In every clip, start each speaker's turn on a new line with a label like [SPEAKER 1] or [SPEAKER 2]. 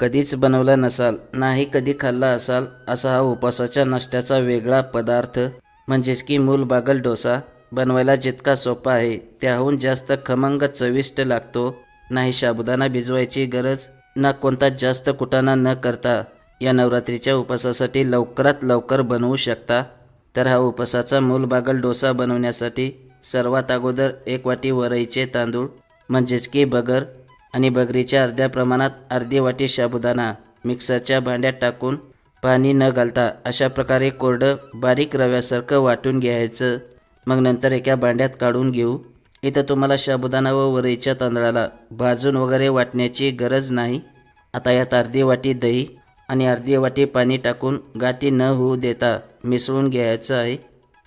[SPEAKER 1] कधीच बनवला नसाल नाही कधी खाल्ला असाल असा हा उपवासाच्या नाश्त्याचा वेगळा पदार्थ. म्हणजेच की मूल बागल डोसा बनवायला जितका सोपा आहे त्याहून जास्त खमंग चविष्ट लागतो. नाही साबुदाणा भिजवायची गरज ना कोणता जास्त कुटाणा न करता. या नवरात्रीच्या उपवासासाठी लवकरात लवकर बनवू शकता. तर हा उपासाचा मूल बागल डोसा बनवण्यासाठी सर्वात अगोदर एक वाटी वरईचे तांदूळ म्हणजेच की बगर आणि बगरीच्या अर्ध्या प्रमाणात अर्धी वाटी साबुदाणा मिक्सरच्या भांड्यात टाकून पाणी न घालता अशा प्रकारे कोरडं बारीक रव्यासारखं वाटून घ्यायचं. मग नंतर एका भांड्यात काढून घेऊ. इथं तुम्हाला साबुदाणा व वरीच्या तांदळाला भाजून वगैरे वाटण्याची गरज नाही. आता यात अर्धी वाटी दही आणि अर्धी वाटी पाणी टाकून गाठी न होऊ देता मिसळून घ्यायचं आहे.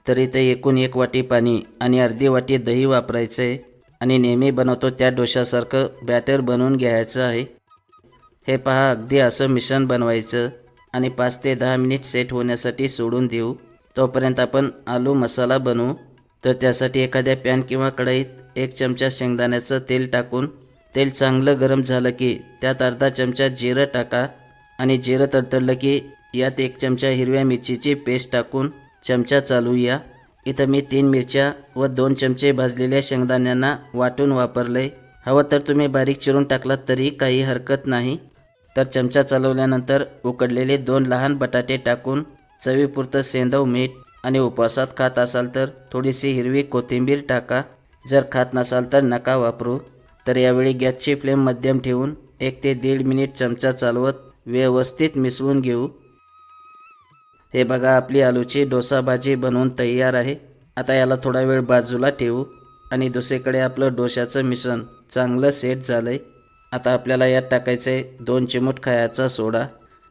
[SPEAKER 1] तर इथे एकूण एक वाटी पाणी आणि अर्धी वाटी दही वापरायचं आहे आणि नेहमी बनवतो त्या डोशासारखं बॅटर बनवून घ्यायचं आहे. हे पहा अगदी असं मिश्रण बनवायचं आणि पाच ते दहा मिनिट सेट होण्यासाठी सोडून देऊ. तोपर्यंत आपण आलू मसाला बनवू. तर त्यासाठी एखाद्या पॅन किंवा कढईत एक चमचा शेंगदाण्याचं तेल टाकून तेल चांगलं गरम झालं की त्यात अर्धा चमचा जिरं टाका आणि जिरं तडतडलं की यात एक चमचा हिरव्या मिरचीची पेस्ट टाकून चमचा चालवूया इथं मी तीन मिरच्या व दोन चमचे भाजलेल्या शेंगदाण्यांना वाटून वापरले हवं तर तुम्ही बारीक चिरून टाकलात तरी काही हरकत नाही. तर चमचा चालवल्यानंतर उकडलेले दोन लहान बटाटे टाकून चवीपुरतं सेंदव मीठ आणि उपवासात खात असाल तर थोडीशी हिरवी कोथिंबीर टाका. जर खात नसाल तर नका वापरू. तर यावेळी गॅसची फ्लेम मध्यम ठेवून एक ते दीड मिनिट चमचा चालवत व्यवस्थित मिसळून घेऊ. हे बघा आपली आलूची डोसा भाजी बनवून तयार आहे. आता याला थोडा वेळ बाजूला ठेवू आणि दुसरीकडे आपलं डोशाचं मिश्रण चांगलं सेट झालं आहे आता आपल्याला यात टाकायचं आहे दोन चिमूट खायचा सोडा.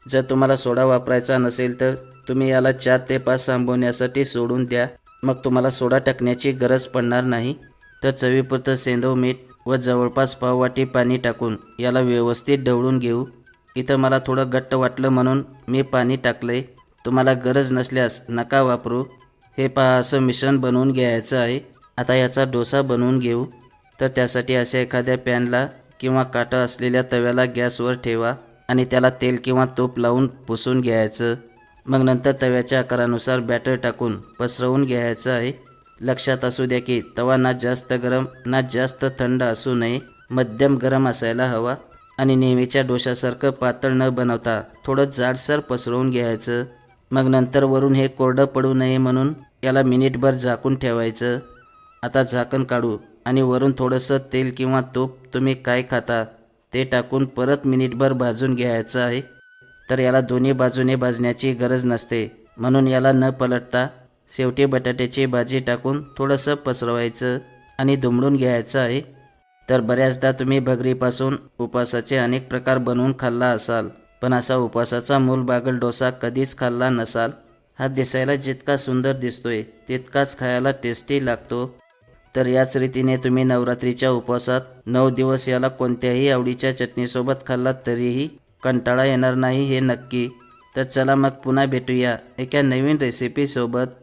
[SPEAKER 1] जर तुम्हाला सोडा वापरायचा नसेल तर तुम्ही याला चार ते पाच थांबवण्यासाठी सोडून द्या. मग तुम्हाला सोडा टाकण्याची गरज पडणार नाही. तर चवीपुरतं सेंदव मीठ व जवळपास पाववाटी पाणी टाकून याला व्यवस्थित ढवळून घेऊ. इथं मला थोडं घट्ट वाटलं म्हणून मी पाणी टाकलं आहे तुम्हाला गरज नसल्यास नका वापरू. हे पहा असं मिश्रण बनवून घ्यायचं आहे. आता याचा डोसा बनवून घेऊ. तर त्यासाठी अशा एखाद्या पॅनला किंवा काटा असलेल्या तव्याला गॅसवर ठेवा आणि त्याला तेल किंवा तूप लावून पुसून घ्यायचं. मग नंतर तव्याच्या आकारानुसार बॅटर टाकून पसरवून घ्यायचं आहे. लक्षात असू द्या की तवा ना जास्त गरम ना जास्त थंड असू नये. मध्यम गरम असायला हवा. आणि नेहमीच्या डोशासारखं पातळ न बनवता थोडं जाडसर पसरवून घ्यायचं. मग नंतर वरून हे कोरडं पडू नये म्हणून याला मिनिटभर झाकून ठेवायचं. आता झाकण काढू आणि वरून थोडंसं तेल किंवा तूप तुम्ही काय खाता ते टाकून परत मिनिटभर भाजून घ्यायचं आहे. तर याला दोन्ही बाजूने भाजण्याची गरज नसते. म्हणून याला न पलटता शेवटी बटाट्याची भाजी टाकून थोडंसं पसरवायचं आणि दुमडून घ्यायचं आहे. तर बऱ्याचदा तुम्ही भगरीपासून उपवासाचे अनेक प्रकार बनवून खाल्ला असाल. पण असा उपवासाचा मूल बागल डोसा कधीच खाल्ला नसाल. हा दिसायला जितका सुंदर दिसतोय तितकाच खायला टेस्टी लागतो. तर याच रीतीने तुम्ही नवरात्रीच्या उपवासात नऊ दिवस याला कोणत्याही आवडीच्या चटणीसोबत खाल्लात तरीही कंटाळा येणार नाही हे नक्की. तर चला मग पुन्हा भेटूया एका नवीन रेसिपीसोबत